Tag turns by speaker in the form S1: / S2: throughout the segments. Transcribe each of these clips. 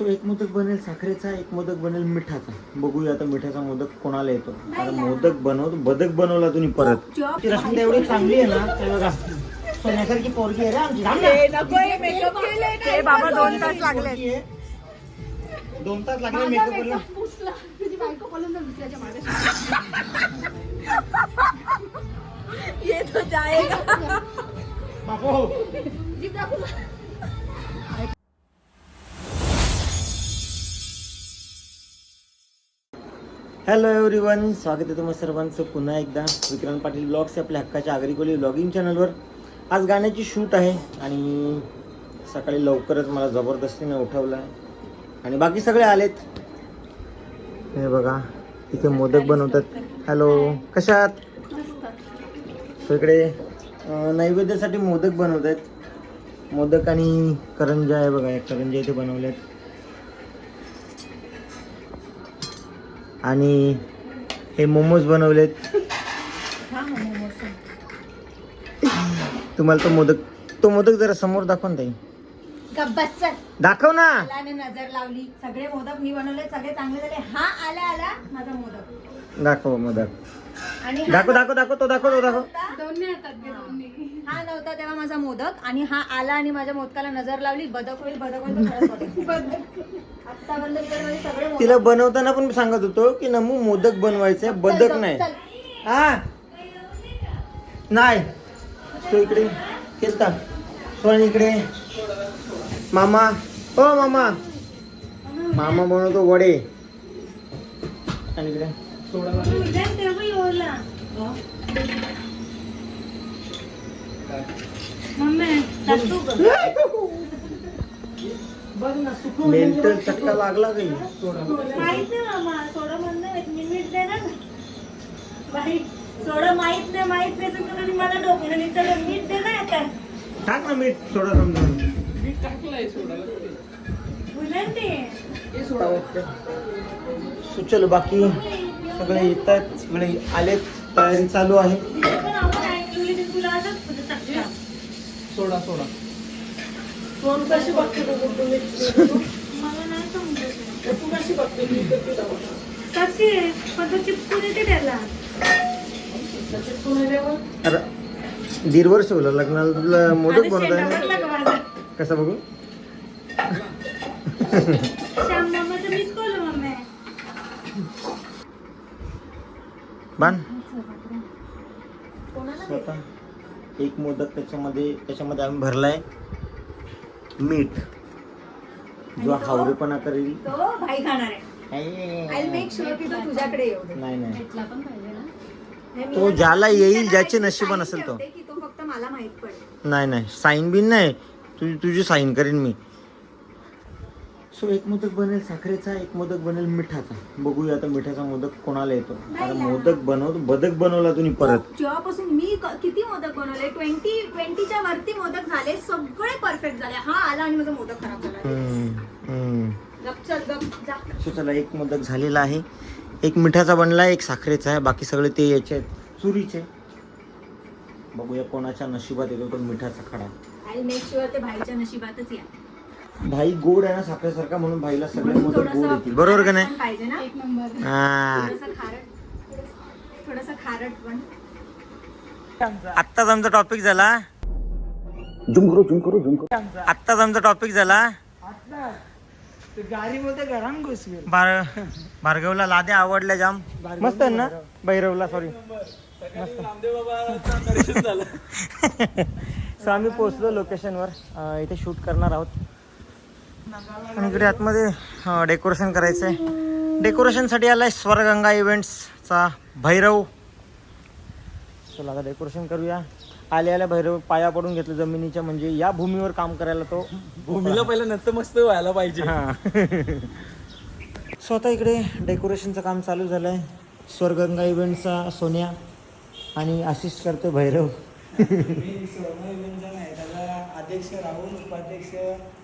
S1: So एक मोदक बनेल साखरेचा एक मोदक बनेल मिठाचा. बघूया आता मिठाचा मोदक कोणाला येतो. आता मोदक बनवतो बदक बनवला तुम्ही परत. ती रश्मिता एवढी चांगली आहे ना ते बघा. सोन्यासारखी पोरगी आहे रे आमची थांब ना.
S2: ते बाबा दोन तास लागले
S1: पोरगी आहे. दोन तास लागले मेकअप
S2: ये तो जाएगा.
S1: बापू. हॅलो एव्हरीवन स्वागत आहे तुम्हा सर्वांचं. पुन्हा एकदा विक्रांत पाटील ब्लॉग्स आपल्या हक्काच्या आगरी कोली ब्लॉगिंग चॅनलवर आज गाण्याची शूट आहे आणि सकाळी लवकरच मला जबरदस्तीने उठवलं आहे आणि बाकी सगळे आलेत. हे बघा इथे मोदक बनवतात. हॅलो कशात सो इकडे नैवेद्यासाठी मोदक बनवत आहेत मोदक आणि करंजा आहे बघा करंजा इथे बनवल्यात. आणि हे मोमोज बनवलेत. तुम्हाला तो मोदक तो मोदक जरा समोर दाखव ना ताई दाखव ना.
S2: नजर लावली. सगळे मोदक मी बनवले सगळे चांगले झाले. हा आला आला माझा मोदक.
S1: दाखव मोदक.
S2: आणि हा
S1: दाखव दाखव दाखव तो दाखव तो दाखव.
S2: नव्हता- हा नव्हता तेव्हा माझा मोदक आणि हा आला आणि माझ्या मोदकाला नजर लावली. बदक होईल बदक होईल तर खरंच बदक. आत्तापर्यंत तर माझे सगळे मोदक-
S1: तिला बनवताना पण सांगत होतो की नमू मोदक बनवायचे
S2: चल,
S1: बदक नाही.
S2: चल.
S1: हा. नाही. तो इकडे केलता सोन इकडे. मामा. हो मामा. मामा बनवतो वडे. आणि इकडे. मेंटल चटका लागला काही
S2: सोडा माहीत नाही माहीत नाही तर तुम्ही मला डोकं नाही तर मीठ दे ना आता.
S1: टाक ना मीठ थोडं समजून
S2: बुलेन ते
S1: सो चलो बाकी. सगळे येत आहेत सगळे आलेत तयारी चालू आहे.
S3: सोडा सोडा.
S2: फोन कशी बघते तू
S3: कशी बघते.
S2: कशी आहे? पण चिपकून येते त्याला.
S1: दीड वर्ष होलं लग्नाला
S2: का माझा?
S1: कसं बघू?
S2: श्याम मामाचं मिस कॉल मम्मी
S1: बाण. स्वतः एक मोदक त्याच्यामध्ये त्याच्यामध्ये आम्ही भरलाय. मीठ. जो हावरेपणा करेल.
S2: तो भाई खाणार आहे. आय मेक शुअर की तो तुझ्याकडे येऊ दे.
S1: नाही नाही. तो ज्याला येईल ज्याचे नशिबान असेल तो.
S2: ठेवते की तो फक्त मला माहीत पडेल.
S1: नाही नाही. साईन बिन नाही. तुझी तुझी साईन करीन मी. सो एक मोदक बनेल साखरेचा एक मोदक बनेल मिठाचा. बघूया आता मिठाचा मोदक कोणाला येतो. मोदक बनवतो बदक बनवला तुम्ही परत.
S2: जेव्हापासून मी क- किती मोदक बनवले ट्वेंटी ट्वेंटीच्या वरती मोदक झाले सगळे परफेक्ट झाले. हा आला आणि माझा मोदक खराब झाला.
S1: हम्म, हम्म.
S2: गप चल गप जा.
S1: सो चला एक मोदक झालेला आहे. एक मिठाचा बनला एक साखरेचा आहे. बाकी सगळे ते याचे आहेत. चुरीचे बघूया कोणाच्या नशिबात येतो तो मिठाचा खडा.
S2: आय मेक शुअर ते भाईच्या नशिबातच या.
S1: भाई गोड आहे ना साखरेसारखा म्हणून भाईला सगळे
S2: म्हणून
S1: मोदक गोड
S2: थोडंसं
S1: येतील बरोबर का नाही?
S2: पण पाहिजे ना? एक नंबर.
S1: हा.
S2: थोडंसं खारट. थोडंसं खारट पण.
S1: आत्ताच आमचा टॉपिक झाला. आत्ताच आमचा टॉपिक झाला.
S3: गाडीमध्ये घरान घुसवेल.
S1: बार भार्गवला लाद्या आवडल्या जाम. मस्त आहे ना? भैरवला सॉरी सो आम्ही पोहोचलो लोकेशनवर. अं, इथे शूट करणार आहोत. आणि इकडे आतमध्ये डेकोरेशन करायचं आहे डेकोरेशनसाठी आलाय स्वरगंगा इव्हेंट्सचा भैरव. चला आता डेकोरेशन करूया. आल्या आल्या भैरव पाया पडून घेतलं जमिनीच्या म्हणजे या भूमीवर काम करायला तो
S3: भूमीला पहिलं नंतर मस्त व्हायला पाहिजे.
S1: हा. स्वतः इकडे डेकोरेशनचं काम चालू झालं आहे स्वर्गंगा इव्हेंटचा सोन्या आणि असिस्ट करतो भैरव.
S3: अध्यक्ष राहुल उपाध्यक्ष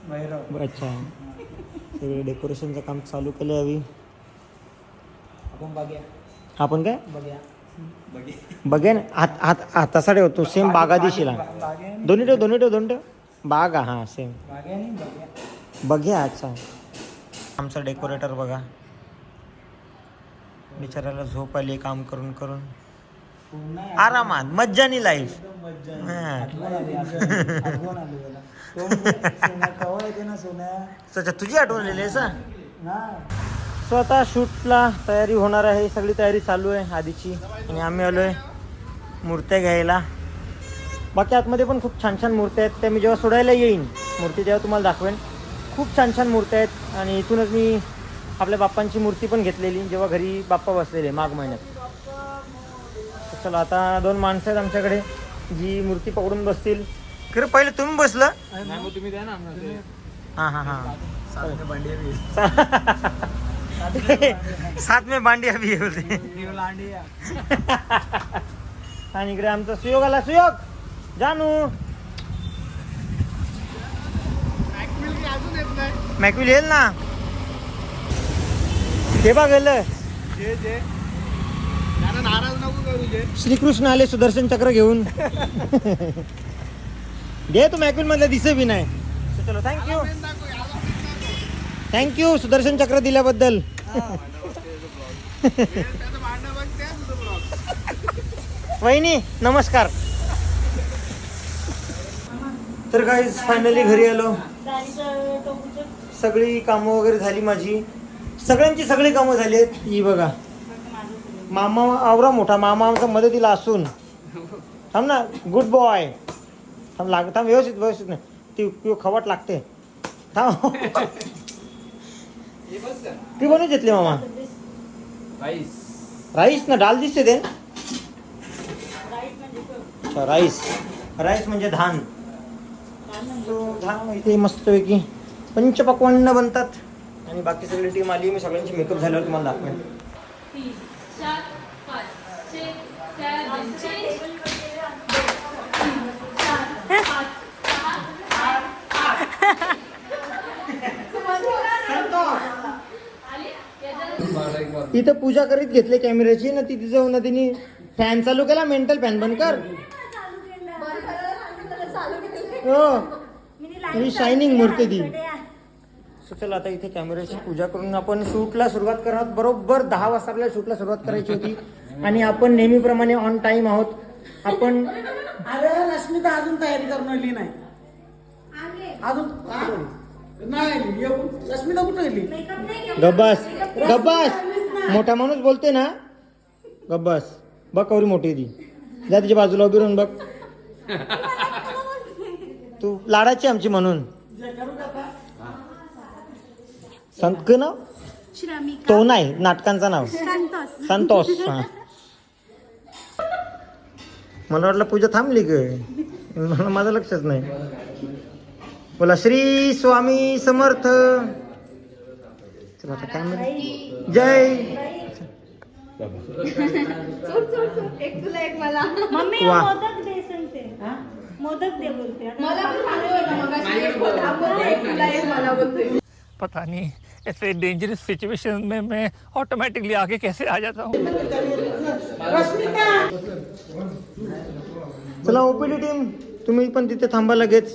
S3: भैरव.
S1: अच्छा. सगळे डेकोरेशनचं काम चालू केलं यावी
S3: आपण बघ्या.
S1: आपण काय?
S3: बघ्या. बघे
S1: बघेन. हात हात हातासा ठेवतो सेम बागा दिशीला. दोन्ही ठेव दोन्ही ठेव दोन्ही ठेव. बागा हां सेम.
S3: बघ्या.
S1: बघ्या अच्छा. आमचा डेकोरेटर बघा. बिचाराला झोप आली काम करून करून. आरामात मज्जानी लाईफ तुझी आठवण आलेली आहे सा
S4: ना
S1: सो आता शूटला तयारी होणार आहे. सगळी तयारी चालू आहे आधीची. आणि आम्ही आलो आहे मूर्त्या घ्यायला. बाकी आतमध्ये पण खूप छान छान मूर्त्या आहेत. त्या मी जेव्हा सोडायला येईन मूर्ती तेव्हा तुम्हाला दाखवेन. खूप छान छान मूर्त्या आहेत. आणि इथूनच मी आपल्या बाप्पांची मूर्ती पण घेतलेली. जेव्हा घरी बाप्पा बसलेले माघ महिन्यात. चला आता दोन माणसं आहेत आमच्याकडे जी मूर्ती पकडून बसतील. खरं पहिले तुम्ही बसलं.
S4: तुम्ही द्या ना
S1: हां हां हां.
S4: भांडी
S1: सात में बांडी अभी होते आणि इकडे आमचा सुयोग आला. सुयोग जानू. मॅक्विल येईल ना? ते बघ गेलं
S4: नाराज नको करू जे.
S1: श्रीकृष्ण आले सुदर्शन चक्र घेऊन. घे तू मॅक्विल मधलं दिसे बी नाही. So, चलो थँक्यू थँक्यू सुदर्शन चक्र दिल्याबद्दल. वहिनी नमस्कार. तर काय फायनली घरी आलो. सगळी कामं वगैरे झाली माझी. सगळ्यांची सगळी कामं झाली आहेत ही बघा. मामा आवरा मोठा मामा आमचा मदतीला असून. थांब ना गुड बॉय थांब लाग थांब व्यवस्थित व्यवस्थित नाही. ती ती खवट लागते. थांब. ती बनवून घेतली मामा. राईस ना डाल दिसते ते. अच्छा राईस राईस म्हणजे धान. धान इथे मस्तपैकी. पंचपक्वान्न बनतात. आणि बाकी सगळी टीम आली मी सगळ्यांची मेकअप झाल्यावर तुम्हाला दाखवेन.
S5: चार पाच छे सेवन चेंज चार पाच सहा आठ आली याच्यात
S1: इथं पूजा करीत घेतले कॅमेऱ्याची ना ती तिचं ना तिने फॅन चालू केला मेंटल फॅन बंद कर. हो. शायनिंग मूर्ती ती. So, चला आता इथे कॅमेऱ्याची पूजा करून आपण शूटला सुरुवात करणार. आहोत. बरोबर दहा वाजता आपल्याला शूटला सुरुवात करायची होती. आणि आपण नेहमीप्रमाणे ऑन टाइम आहोत. आपण
S3: अरे रश्मिता अजून तयारी करून आली नाही. अजून हा? नाही येऊ रश्मिता कुठे गेली?
S1: गब्बास गब्बास! मोठा माणूस बोलते ना? गब्बास बघ कवरी मोठी ती. जा तिच्या बाजूला उभी राहून बघ. तू लाडाची आमची म्हणून. संत क नाव तो नाही नाटकांचं नाव. संतोष. हा. मला वाटलं पूजा थांबली ग. मला माझं लक्षच नाही. बोला श्री स्वामी समर्थ. चला आता काय म्हणू? जय.
S6: एक तुला एक मला.
S7: मम्मी
S1: वा.
S7: मोदक दे सांगते. मोदक दे बोलते.
S6: मला पण सांगू नका, मगाशी? एक होता, बोलते, एक तुला एक मला बोलते
S8: पता नहीं ऐसे डेंजरस सिचुएशन में मैं ऑटोमेटिकली आगे कैसे आ जाता हूँ?
S1: चला ओपीडी टीम तुम्ही पण तिथे थांबा लगेच.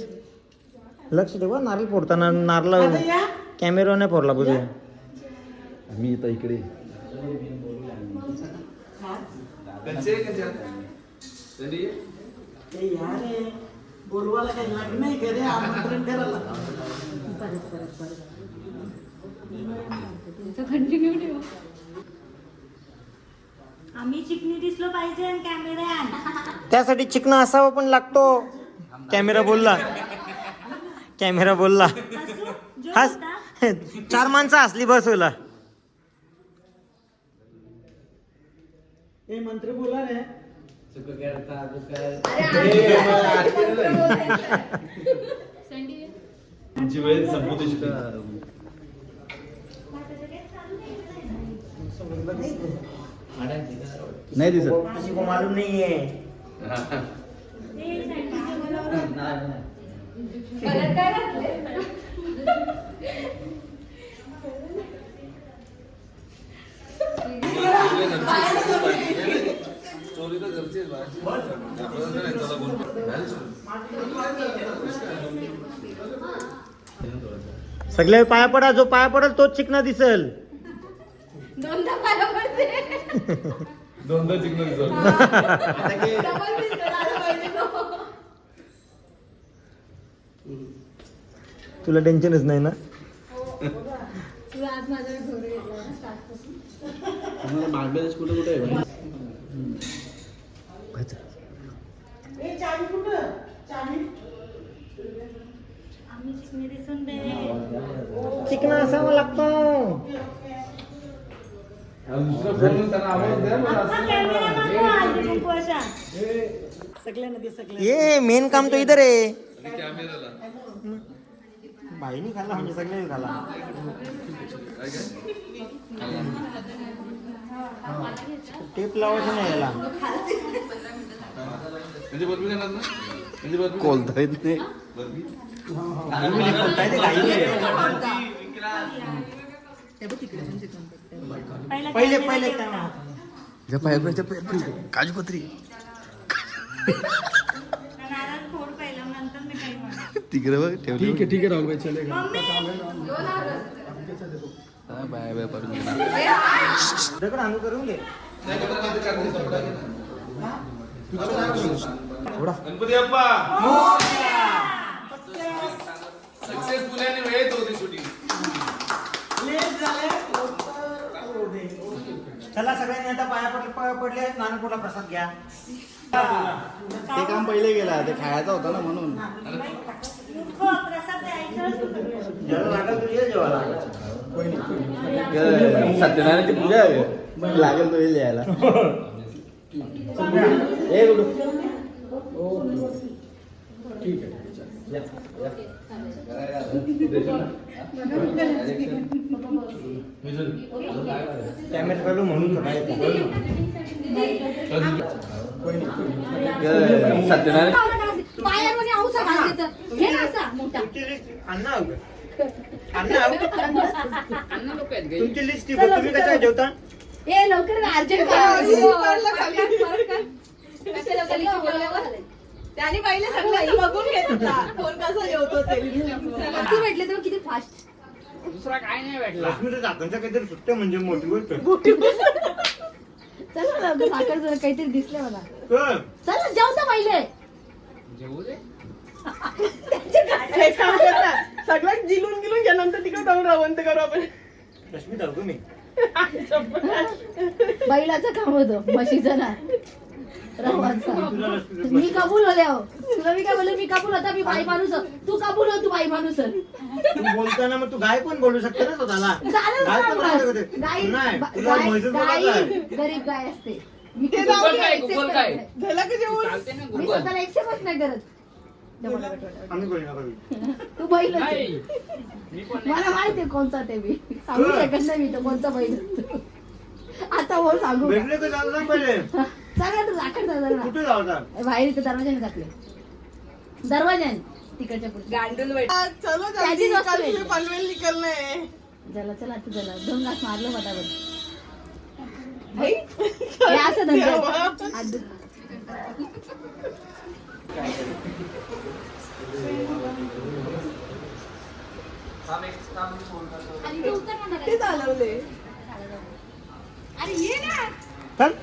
S1: लक्ष ठेवा नारळ फोडताना नारळ कॅमेरा नाही फोडला बघूया.
S9: मी इथं इकडे.
S3: बोलवायला काही लग्न नाही का रे आमंत्रण करायला
S7: आम्ही चिकनी दिसलो पाहिजे
S1: त्यासाठी चिकन असावा पण लागतो. कॅमेरा बोलला. कॅमेरा बोलला. हास. चार माणसं असली बस होला
S3: हे मंत्री बोला रे.
S5: सँडी.
S9: नाही दिसत.
S1: किसी को मालूम नहीं है। सगळे पाया पडा जो पाया पडल तोच चिकना दिसल.
S6: दोनदा तो.
S1: तुला टेन्शनच नाही ना?
S9: कुठे कुठे
S7: दिसून दे.
S1: चिकना असावं लागतं. ये मेन काम तो इधर आहे बाईनी खाल्ला म्हणजे सगळे खाल्ला टेप लावायचं नाही याला
S9: म्हणजे म्हणजे कोलता येत नाही.
S7: पहिला
S1: पहिले.
S9: काजू कतरी
S7: नारळ फोड पहिला नंतर मी काही म्हणणार.
S9: तिकडे बघ ठेवली ठीक आहे ठीक आहे राहुल भाई चलेगा
S7: मम्मी!
S9: बाय बाय करून
S1: दगड आणू करून घे.
S9: गणपती अप्पा सक्सेसफुल आणि वेळेत होती शूटिंग
S3: लेट झाले होऊ दे.
S1: चला सगळ्यांनी आता पाया पडले पाया पडले नानपुरा प्रसाद घ्या.
S9: ते काम पहिले गेला ते खायचा होता ना म्हणून. सत्यनारायणची पूजा आहे लागेल तो येईल यायला ए गुडू.
S1: कॅमेरा चालू म्हणून.
S9: सत्यनारायण
S6: पायामध्ये औसा असा मोठा
S1: तुमची लिस्ट अण्णा? तुमची. तुम्ही कसं जेवता
S6: ए लवकर अर्जंट
S10: त्याने पहिले सगळ्यांचं बघून घेत होता कोण कसं जेवतो ते?
S6: तू भेटले तर किती फास्ट
S1: लक्ष्मीचं झाकणचं काहीतरी सुट्ट म्हणजे मोठी गोष्ट.
S6: चला ना लवकर साखर जरा काहीतरी दिसलं मला.
S1: चल.
S6: चला पहिले.
S10: एक काम कर ना. सगळं जिलून गिलून गेल्यानंतर तिकडे जाऊन रवंत करू आपण.
S1: लक्ष्मी मी?
S6: बैलाचं काम होतं म्हशीचं ना. मी कबूल होले हो तुला मी काय बोलले मी कबूल होता मी बाई माणूस आहे. तू कबूल हो तू बाई माणूस आहे.
S1: तू बोलताना मग तू गाय पण बोलू शकते ना स्वतःला
S6: चालेल
S1: गाय पण बोलू. शकते.
S6: गाई
S1: नाही तुला
S6: गाई-
S1: म्हैसूर
S6: गाई
S1: बोलायचं आहे.
S6: गरीब गाय असते मी
S10: ते जाऊ दे,
S6: accept करत नाही.
S10: झालं का जेवण
S6: मी स्वतःला नाही करत.
S1: आम्ही बोलू नका
S6: तू बैल मला माहितीये कोणचा ते मी सांगू शकत नाही मी तो कोणचा बैल. आता बोल सांगू का?
S1: भेटले तर जाऊ ना पहिले
S6: चला तू राखड दादा
S1: कुठे जाऊ
S6: बाहेर इथे दरवाजाने टाकले दरवाजाने तिकडच्या पुढे
S10: गांडूल बैठ चलो
S6: त्याचीच
S10: जल्दी
S6: वस्तू
S10: कल
S6: आहे.
S10: तुम्हें पनवेल निकलना है
S6: जला चला तू जला. दोन घास मारलं फटाफट
S10: भाई
S6: हे असं ते
S10: चालवले.
S6: अरे ये ना.
S1: चल.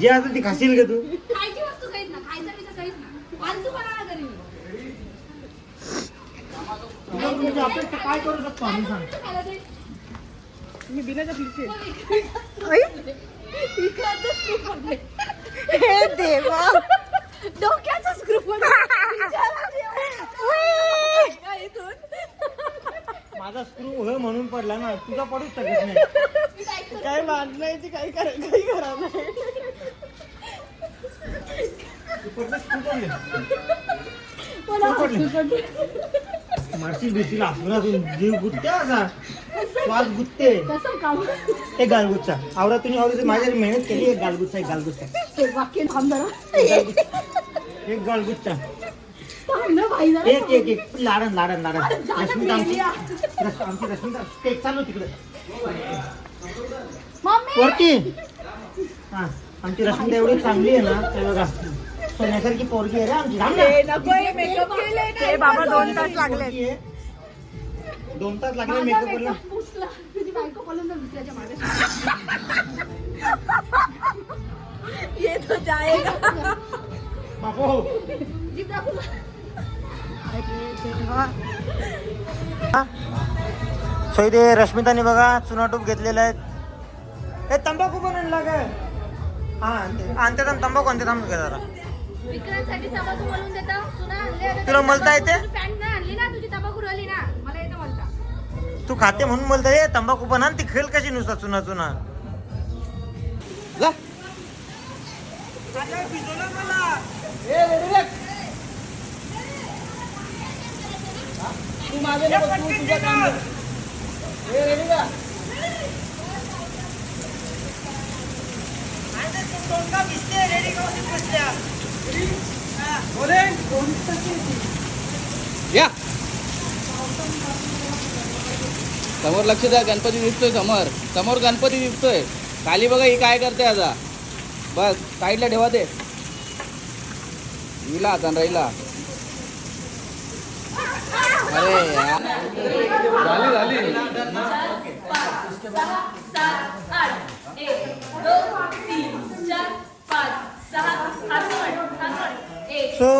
S1: जे असेल ती खाशील का तू?
S6: खायची वस्तू काहीच ना खायचं बिचं काहीच ना. फालतू बनवणार घरी मी
S1: तुमची अपेक्षा काय करू शकतो आम्ही सांग.
S6: खायला ते
S10: मी बिना चपलीचे
S6: हे देवा. डोक्याचा स्क्रू
S1: माझा स्क्रू हो म्हणून पडला ना तुझा पडूच शकत नाही.
S10: काय मारण्याची काही करा काही करा नाही.
S1: मारशी भीतीला. हसून जीव गुत्ते असा. श्वास गुत्ते. एक गालगुच्चा आवडा तुम्ही आवडते माझ्या मेहनत केली. एक गालगुच्चा एक गालगुच्चा एक गालगुच्चा एक एक एक लाडन लाडन लाडन. रश्मिता आमची. रश्मिता चालू तिकडे. वरती. हा आमची रश्मिता एवढी चांगली आहे ना ते बघा. सोन्यासारखी पोरगी आहे रे आमची. थांब ना.
S6: हे बाबा दोन तास लागले
S1: पोरगी आहे. दोन तास लागले मेकअप
S6: ये तो जाएगा
S1: बापू. सो इथे रश्मिताने बघा चुनाटूप घेतलेले आहेत हे तंबाखू पण आणला काय हा आणते. आणते थांब तंबाखू आणते थांब घे जरा.
S5: विक्रांतसाठी तंबाखू बोलून देता. तुला आणले आता
S1: तुला मलता येते?
S5: पॅन्ट नाही आणली ना तुझी तंबाखू राहिली ना? मला येतं मलता.
S1: तू खाते म्हणून बोलता ये तंबाखू पण आण ती खेळ कशी नुसता चुना चुना.
S4: तू मागे नको, तू तुझं काम. ए, ready का? बोले
S9: या. समोर लक्ष द्या गणपती दिसतोय समोर. समोर गणपती दिसतोय. खाली बघा ही काय करते आता? बस साईडला ठेवा ते. हिला आता राहिला. अरे झाली झाली
S5: सहा सात आठ एक दोन तीन चार पाच सहा हात सोड, हात सोड. एक
S1: सो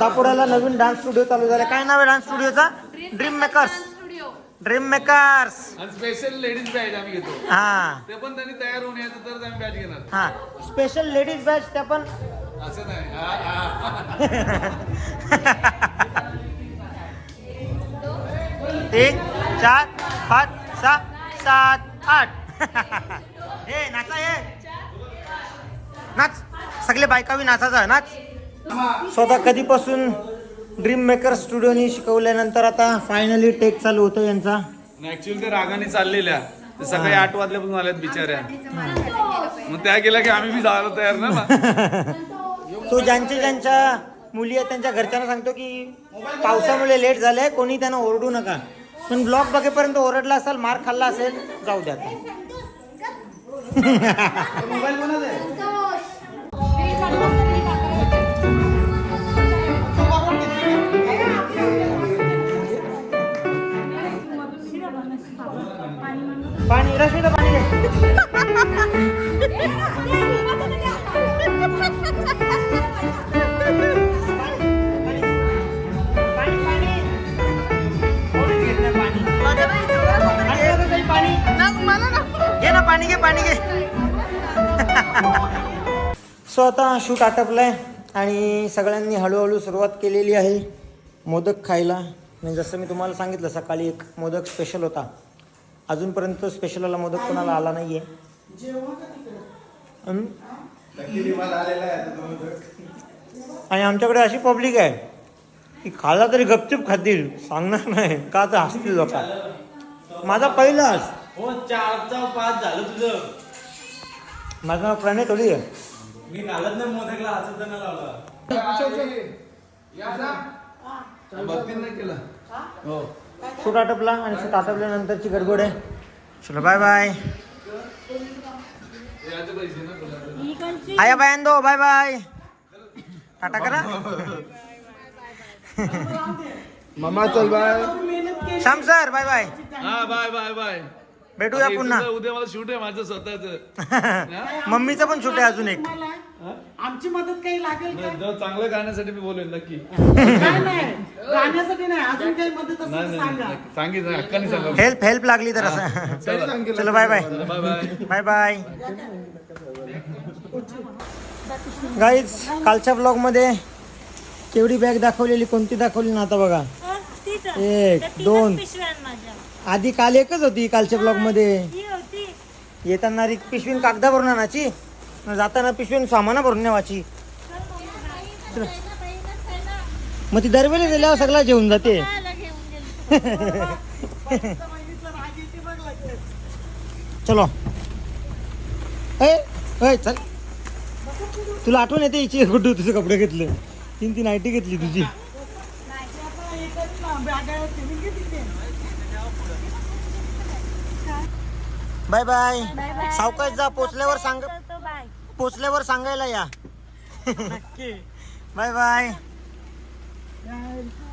S1: दापोड्याला नवीन डान्स स्टुडिओ चालू झाला काय नाव आहे dance स्टुडिओचा Dream Makers
S5: Studio
S1: Dream Makers
S11: आणि स्पेशल लेडीज बॅच आम्ही घेतो.
S1: हा.
S11: ते पण त्यांनी तयार होऊन यायचं तर आम्ही बॅच घेणार.
S1: हा. स्पेशल लेडीज बॅच त्या पण
S11: असं नाही. हा, हा.
S1: तीन चार पाच सहा सात आठ. हे नाचा हे. नाच. सगळे बायकावी नाचाचा नाच. स्वतः कधीपासून ड्रीम मेकर स्टुडिओनी शिकवल्यानंतर आता फायनली टेक चालू होतो यांचा.
S11: ऍक्च्युअली ते रागाने चाललेल्या. ते सकाळी आठ वाजल्यापासून आल्यात बिचाऱ्या. मग त्या गेल्या की आम्ही बी जायला तयार ना.
S1: तो ज्यांच्या ज्यांच्या मुली आहेत त्यांच्या घरच्यांना सांगतो की पावसामुळे लेट झालंय कोणी त्यांना ओरडू नका. पण ब्लॉग बघेपर्यंत ओरडला असेल मार खाल्ला असेल जाऊ द्या.
S4: मोबाईल
S1: पाणी रश्मीला पाणी पाणी, घे ना पाणी? घे पाणी घे सो आता शूट आटपलाय आणि सगळ्यांनी हळूहळू सुरुवात केलेली आहे. मोदक खायला. म्हणजे जसं मी तुम्हाला सांगितलं सकाळी एक मोदक स्पेशल होता. अजूनपर्यंत स्पेशलवाला मोदक कोणाला आला नाहीये. हं? आणि आमच्याकडे अशी पब्लिक आहे की खाल्ला तरी गपचूप खातील सांगणार नाही का तर हसतील लोक. माझा
S9: हो चारचा पाच झालं तुझं
S1: माझं नाव प्रणय थोडी आहे.
S9: मी घालत नाही मोदकला हातात त्यांना लावला
S11: नाही केलं. हो.
S1: शूट आटपला आणि शूट आटपल्यानंतरची गडबड आहे. चलो बाय बाय आया बाय दो बाय बाय टाटा करा.
S9: मामा चल bye
S1: Shyam sir bye bye
S11: हा बाय बाय बाय
S1: भेटूया
S11: अरे,
S1: पुन्हा.
S11: तुझं उद्या मला शूट आहे माझं स्वतःच.
S1: मम्मीचं पण शूट आहे अजून एक.
S3: आमची मदत काही लागेल का?
S11: चांगलं गाण्यासाठी मी बोलेन नक्की.
S3: नाही नाही. गाण्यासाठी नाही अजून काही मदत असेल
S11: नाही
S3: तर
S11: नाही
S3: सांगा.
S11: नाही. सांगितलं हक्काने सांगा.
S1: हेल्प हेल्प लागली तर असं. चलो bye bye
S11: bye bye
S1: bye bye guys कालच्या ब्लॉगमध्ये केवढी बॅग दाखवलेली कोणती दाखवली ना आता बघा. एक दोन.
S7: पिशव्या आहेत माझ्या.
S1: आधी काल एकच होती कालच्या
S7: ब्लॉगमध्ये.
S1: येताना रिक पिशवीन कागदा भरून आणायची आणि जाताना पिशवीन सामान भरून नेवायची मग ती दरवेळी गेल्यावर सगळं जेवून जाते. चलो. ए चल. तुला आठवण येते हिची कुठं तुझे कपडे घेतले. तीन ती नाईटी घेतली तुझी. Bye bye. सावकाश जा पोचल्यावर सांग पोचल्यावर सांगायला या. Bye bye.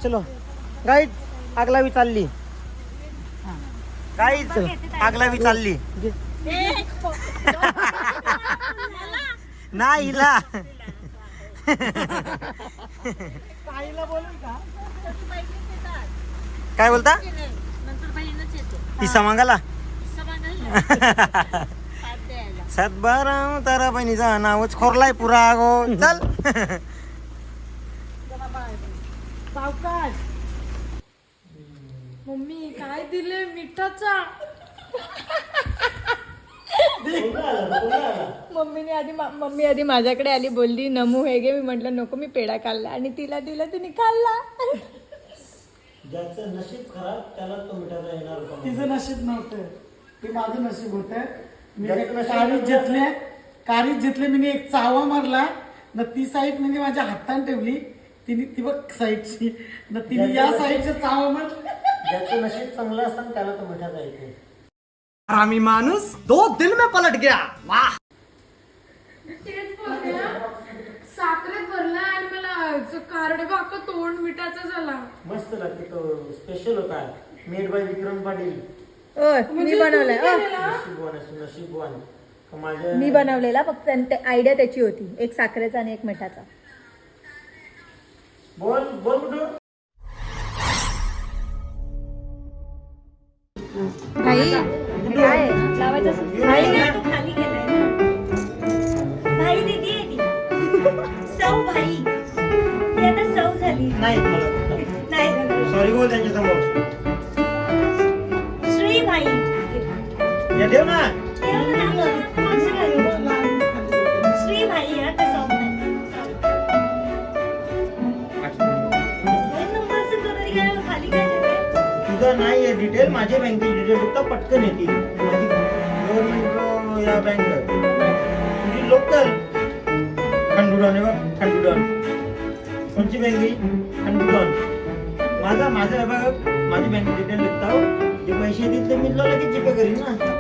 S1: चलो. गाईच आगलावी चालली. गाईच आगलावी चालली. नाही हिला. काय बोलता? हिस्सा मागायला? सातबार तारा बहिणीचा नावच खोरलाय पुरा गो. चल.
S7: मम्मी काय दिले मिठाचा? मम्मीने आधी मम्मी आधी माझ्याकडे आली बोलली नमू हे घे. मी म्हटलं नको मी पेढा खाल्ला. आणि तिला दिला तिने खाल्ला.
S1: ज्याचं नशीब खराब त्याला तो मिठाचा येणार
S3: तिचं नशीब नव्हतं. ते माझं नशीब होतं. मी
S1: ज्याचं
S3: एक
S1: नशीब
S3: कारीत. घेतले घेतले मी एक चावा मारला न ती साईड म्हणजे माझ्या हाताने ठेवली. तिने ती बघ साईडची न तिने या साईडच्या चावा मारला
S1: ज्याचं नशीब चांगलं असतं त्याला तो मिठाचा येते
S3: आम्ही माणूस दो दिल में पलट गया. वाह.
S7: साखरेत भरला आणि मला कारडे बाका तोंड मिठाचा झाला.
S1: मस्त लागते तो. स्पेशल होता. Made by Vikram Patil.
S6: मी बनवलंय. अ.
S1: नशीबवान असतो नशीबवान. का माझ्या
S6: मी बनवलेला फक्त आयडिया त्याची होती एक साखरेचा आणि एक मिठाचा.
S1: बोल बोल कुठं?
S6: भाई काय लावायचं असेल? भाई
S7: भाई दिदी आहे ती सौ भाई. ती आता सौ झाली.
S1: नाही सॉरी बोल त्यांच्या ठेव ना
S7: श्री भाई खाली काय
S1: तुझं नाही आहे डिटेल माझ्या बँकेची डिटेल फक्त पटकन येते. माझी या बँक तुझी लोकल खंडुडॉन आहे बघ खंडुडॉन कोणची बँक आहे खंडुडॉन माझा माझा आहे बघ माझी बँक डिटेल लिखता हो. जे पैसे येतील ते मी तुला लगेच जीपे करीन ना.